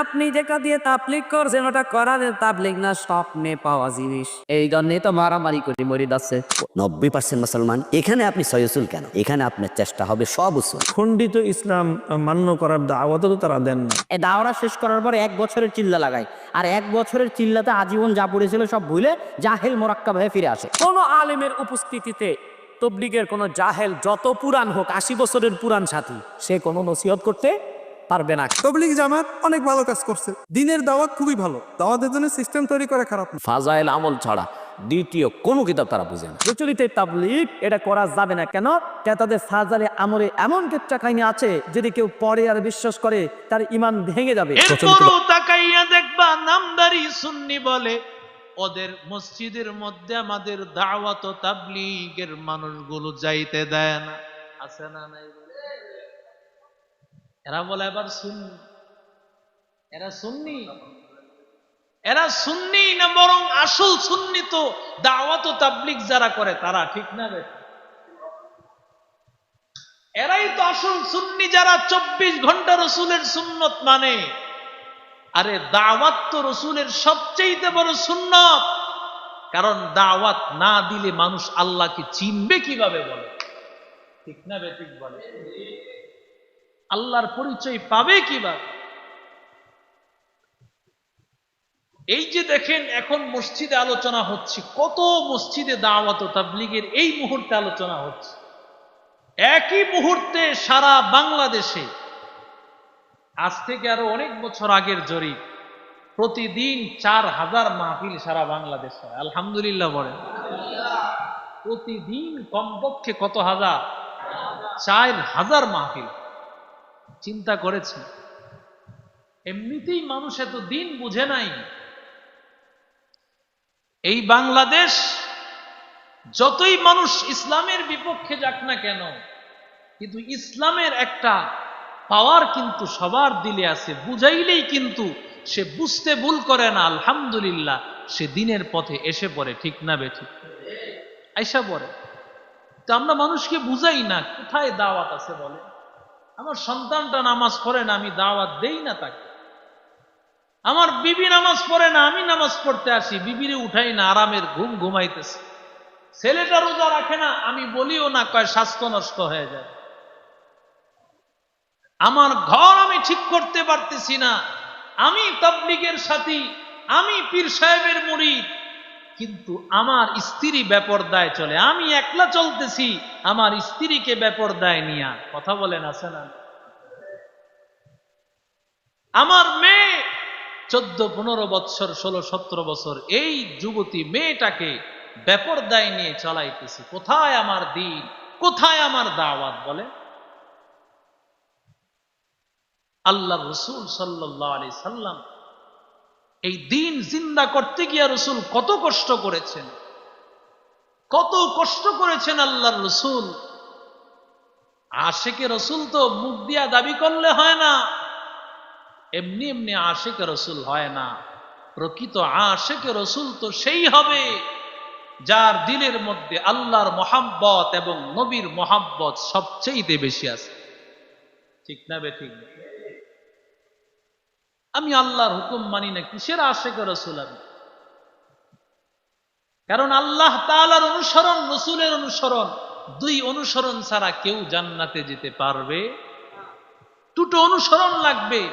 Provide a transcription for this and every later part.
আপনি যেটা দিয়ে তাবলিক করছেন ওটা করার তাবলিক না স্বপ্নে পাওয়া জিনিস। এই জন্যে তো মারামারি করি মরি যাচ্ছে। নব্বই পার্সেন্ট মুসলমান এখানে আপনি সয়সুল কেন? এখানে আপনার চেষ্টা হবে সব উসুল। খণ্ডিত ইসলাম মান্য করার দাওয়াতও তো তারা দেন না। এই দাওরা শেষ করার পর এক বছরের চিল্লা লাগায়। আর এক বছরের চিল্লাতে আজীবন যা পড়েছিল সব ভুলে জাহেল মোরাক্কাব হয়ে ফিরে আসে। কোনো আলেমের উপস্থিতিতে তবলিগের কোনো জাহেল যত পুরান হোক আশি বছরের পুরান সাথী সে কোনো নসিহত করতে পারবে না। তবলিগ জামাত অনেক ভালো কাজ করছে। দিনের দাওয়াত খুবই ভালো। দাওয়াতের জন্য সিস্টেম তৈরি করে খারাপ ফাজাইল আমল ছাড়া দ্বিতীয় কোনো কিতাব তারা বুঝে না। প্রচলিত তাবলিগ এটা করা যাবে না। কেন? তাদের ফাজালে আমলে এমন কেচ্চা কাহিনী আছে যদি কেউ পরে আর বিশ্বাস করে তার ইমান ভেঙে যাবে। তাকাইয়া দেখবা নামদারি সুন্নি বলে ওদের মসজিদের মধ্যে আমাদের দাওয়াত ও তাবলিগের মানুষগুলো যাইতে দেয় না। আছে না নাই বলে? এরা বলে এবার সুন্নি। এরা সুন্নি? এরা সুন্নি না বরং আসল সুন্নি তো দাওয়াত ও তাবলিগ যারা করে তারা, ঠিক না রে এরাই তো আসল সুন্নি যারা চব্বিশ ঘণ্টা রসুলের সুন্নত মানে। আরে দাওয়াত তো রসুলের সবচেয়ে বড় সুন্নত। কারণ দাওয়াত না দিলে মানুষ আল্লাহকে চিনবে কীভাবে বলে? ঠিক না বেঠিক বলে? আল্লাহর পরিচয় পাবে কীভাবে? এই যে দেখেন, এখন মসজিদে আলোচনা হচ্ছে, কত মসজিদে দাওয়াত তাবলিগের এই মুহূর্তে আলোচনা হচ্ছে। একই মুহূর্তে সারা বাংলাদেশে, আজ থেকে আরও অনেক বছর আগের জরিপ, প্রতিদিন চার হাজার মাহফিল সারা বাংলাদেশ হয়। আলহামদুলিল্লাহ বলেন। প্রতিদিন কমপক্ষে কত হাজার? চার হাজার মাহফিল। চিন্তা করেছে। এমনিতেই মানুষ এত দিন বুঝে নাই। এই বাংলাদেশ যতই মানুষ ইসলামের বিপক্ষে যাক না কেন, কিন্তু ইসলামের একটা পাওয়ার কিন্তু সবার দিলে আছে। বুঝাইলেই কিন্তু সে বুঝতে ভুল করে না, আলহামদুলিল্লাহ, সে দিনের পথে এসে পড়ে, ঠিক না বেঠিক আইসা পড়ে। তো আমরা মানুষকে বুঝাই না, কোথায় দাওয়াত আছে বলে আমার সন্তানটা নামাজ পড়ে না, আমি দাওয়াত দেই না তাকে। আমার বিবি নামাজ পড়ে না, আমি নামাজ পড়তে আসি, বিবিরে উঠাই না, আরামের ঘুম ঘুমাইতেছে। ছেলেটা রোজা রাখে না, আমি বলিও না, কয়, স্বাস্থ্য নষ্ট হয়ে যায়। আমার ঘর আমি ঠিক করতে পারতেছি না, আমি তাবলিগের সাথী, আমি পীর সাহেবের মুরিদ কিন্তু আমার স্ত্রী বেপরদায় চলে। আমি একলা চলতেছি, আমার স্ত্রীকে বেপরদায় নিয়া। কথা বলেন, আছে না? আমার মেয়ে চোদ্দ, পনেরো বৎসর, ষোলো, সতেরো বছর, এই যুবতী মেয়েটাকে বেপরদায় নিয়ে চালাইতেছি। কোথায় আমার দিন? কোথায় আমার দাওয়াত? বলে আল্লাহ রসুল সাল্লাহ আলি সাল্লাম এই দিন জিন্দা করতে গিয়া রসুল কত কষ্ট করেছেন। কত কষ্ট করেছেন আল্লাহর রসুল। আশেকে রসুল তো মুখ দিয়া দাবি করলে হয় না। এমনি এমনি আশেকে রসুল হয় না। প্রকৃত আশেকে রসুল তো সেই হবে যার দিলের মধ্যে আল্লাহর মহাব্বত এবং নবীর মহাব্বত সবচেয়ে বেশি আছে। ঠিক না বে ঠিক? না আমি আল্লাহর হুকুম মানি না, কিসের আশেক রসুল আমি? কারণ আল্লাহ তালার অনুসরণ, রসুলের অনুসরণ, দুই অনুসরণ ছাড়া কেউ জান্নাতে যেতে পারবে? দুটো অনুসরণ লাগবে।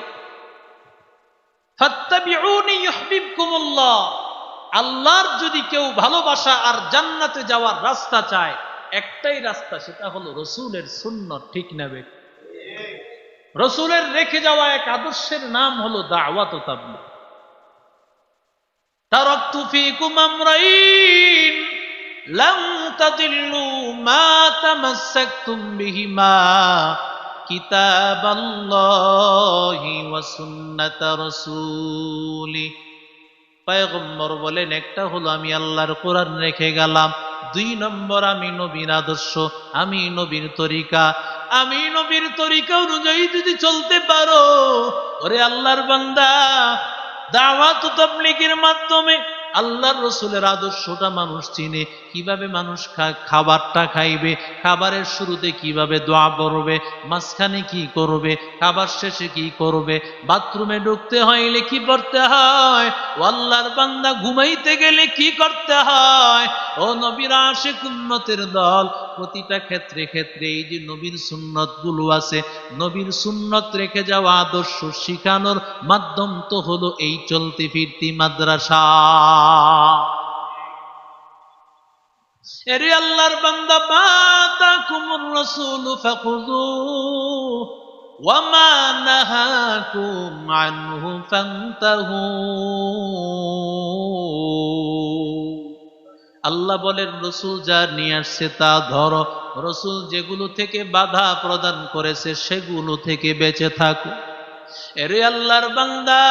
আল্লাহর যদি কেউ ভালোবাসা আর জান্নাতে যাওয়ার রাস্তা চায়, একটাই রাস্তা, সেটা হলো রসুলের শূন্য ঠিক না নেবে রসুলের রেখে যাওয়া এক আদর্শের নাম হলো দাওয়াত ও তাবলীগ। তারাকতু ফীকুম আমরাইন, লাম তাদিল্লু মা বিহিমা ওয়া সুন্নাত রাসূলি। পয়গম্বর বলেন, একটা হলো আমি আল্লাহর কোরআন রেখে গেলাম, দুই নম্বর আমি নবীর আদর্শ, আমি নবীর তরিকা আমি নবীর তরিকা অনুযায়ী যদি চলতে পারো, ওরে আল্লাহর বান্দা, দাওয়াত তাবলীগের মাধ্যমে আল্লাহর রসুলের আদর্শটা মানুষ চিনে। কীভাবে মানুষ খাবারটা খাইবে, খাবারের শুরুতে কীভাবে দোয়া করবে, মাঝখানে কি করবে, খাবার শেষে কি করবে, বাথরুমে ঢুকতে হইলে কি করতে হয়, ও আল্লাহর বান্দা ঘুমাইতে গেলে কি করতে হয়? ও নবীর আশেক উন্নতের দল প্রতিটা ক্ষেত্রে ক্ষেত্রে এই যে নবীর সুন্নতগুলো আছে, নবীর সুন্নত রেখে যাওয়া আদর্শ শিখানোর মাধ্যম তো হলো এই চলতি ফিরতি মাদ্রাসা। এরে আল্লাহর বান্দা রাসূল ফাখুযুহু ওয়ামা নাহাকুম আনহু, ফান্তাহু। আল্লাহ বলেন, রসুল যা নিয়ে আসছে তা ধরো। রসুল যেগুলো থেকে বাধা প্রদান করেছে, সেগুলো থেকে বেঁচে থাকো। এরে আল্লাহর বান্দা,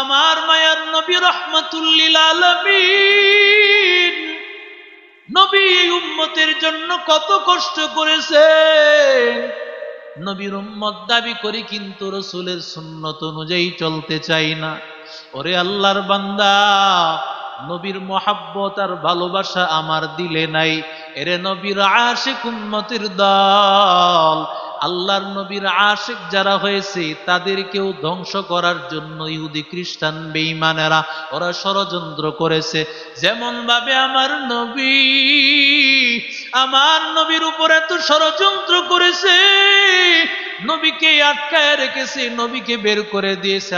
আমার মায়ার নবী রহমাতুল্লিল আলামিন নবী উম্মতের জন্য কত কষ্ট করেছে নবীর উম্মত দাবি করি কিন্তু রসুলের সুন্নত অনুযায়ী চলতে চাই না। ওরে আল্লাহর বান্দা নবীর মহাব্বত আর ভালোবাসা আমার দিলে নাই। এরে নবীর আশেক উম্মতের দল। আল্লাহর নবীর আশেক যারা হয়েছে, তাদেরকেও ধ্বংস করার জন্য ইহুদি খ্রিস্টান বেঈমানেরা, ওরা ষড়যন্ত্র করেছে। যেমন ভাবে আমার নবী, আমার নবীর উপরে তো ষড়যন্ত্র করেছে নবীকে আটকায় রেখেছে, নবীকে বের করে দিয়েছে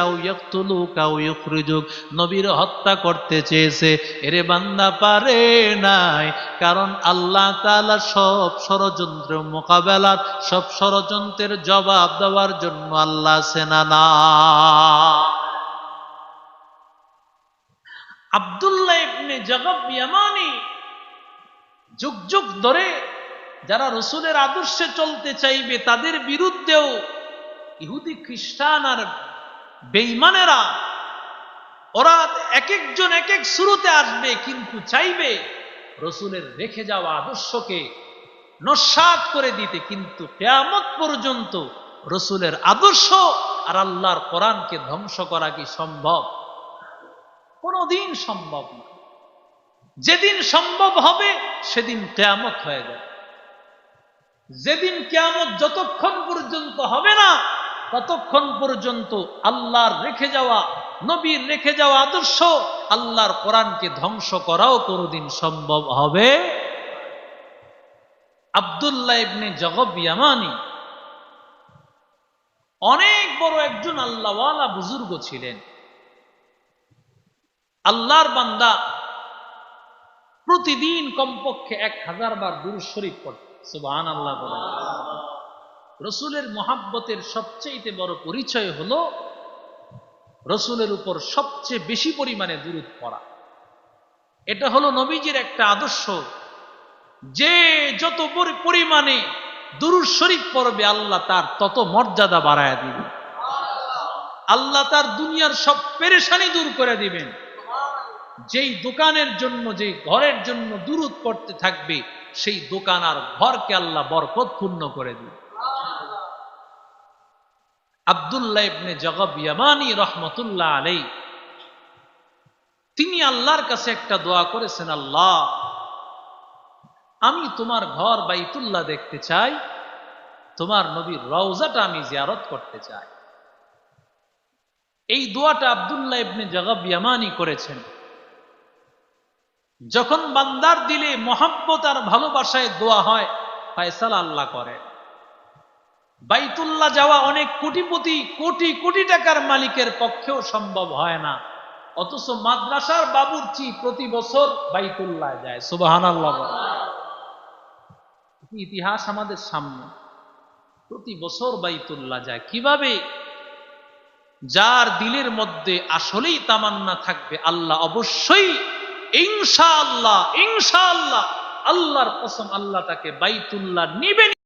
নবীর হত্যা করতে চেয়েছে, এরে বান্দা পারে নাই, কারণ আল্লাহ তাআলা সব ষড়যন্ত্র মোকাবেলার, সব ষড়যন্ত্রের জবাব দেওয়ার জন্য আল্লাহ সেনা না আব্দুল্লাহ ইবনে জাগাব ইয়ামানি যুগ যুগ ধরে যারা রসুলের আদর্শে চলতে চাইবে, তাদের বিরুদ্ধেও ইহুদি খ্রিস্টান আর বেইমানেরা ওরা এক একজন এক এক শুরুতে আসবে, কিন্তু চাইবে রসুলের রেখে যাওয়া আদর্শকে নস্বাত করে দিতে। কিন্তু কেয়ামত পর্যন্ত রসুলের আদর্শ আর আল্লাহর কোরআনকে ধ্বংস করা কি সম্ভব? কোনোদিন সম্ভব না যেদিন সম্ভব হবে, সেদিন কেয়ামত হয়ে যাবে। যেদিন কেয়ামত যতক্ষণ পর্যন্ত হবে না, ততক্ষণ পর্যন্ত আল্লাহর রেখে যাওয়া, নবীর রেখে যাওয়া আদর্শ আল্লাহর কোরআনকে ধ্বংস করাও কোনোদিন সম্ভব হবে। আবদুল্লাহ ইবনে জগব ইয়ামানি অনেক বড় একজন আল্লাহওয়ালা বুজুর্গ ছিলেন। আল্লাহর বান্দা প্রতিদিন কমপক্ষে এক হাজার বার দুরুদ শরীফ পড়ত সুবহান আল্লাহ বলেন রসুলের মহাব্বতের সবচেয়ে বড় পরিচয় হলো রসুলের উপর সবচেয়ে বেশি পরিমাণে দুরুদ পড়া। এটা হলো নবীজির একটা আদর্শ। যে যত পরিমাণে দুরুদ শরীফ পড়বে, আল্লাহ তার তত মর্যাদা বাড়ায় দিবে আল্লাহ তার দুনিয়ার সব পেরেশানি দূর করে দিবেন। যেই দোকানের জন্য, যেই ঘরের জন্য দূরত পড়তে থাকবে সেই দোকান আর ঘরকে আল্লাহ বরকত পূর্ণ করে দিবে আবদুল্লাহ ইবনে জগব ইয়ামানি রহমতুল্লাহ আলাই তিনি আল্লাহর কাছে একটা দোয়া করেছেন, আল্লাহ, আমি তোমার ঘর বাইতুল্লাহ দেখতে চাই, তোমার নবীর রওজাটা আমি জিয়ারত করতে চাই। এই দোয়াটা আবদুল্লাহ ইবনে জগব ইয়ামানি করেছেন। যখন বান্দার দিলে মহাব্বত আর ভালোবাসায় দোয়া হয়, ফয়সালা আল্লাহ করে। বাইতুল্লাহ যাওয়া অনেক কোটিপতি, কোটি কোটি টাকার মালিকের পক্ষেও সম্ভব হয় না। অথচ মাদ্রাসার বাবুর্চি প্রতি বছর বাইতুল্লাহ যায় সুবাহান আল্লাহ ইতিহাস আমাদের সামনে। প্রতি বছর বাইতুল্লাহ যায়। কীভাবে? যার দিলের মধ্যে আসলেই তামান্না থাকবে, আল্লাহ অবশ্যই ইনশাআল্লাহ ইনশাআল্লাহ। আল্লাহর কসম আল্লাহ তাকে বাইতুল্লাহ নিবে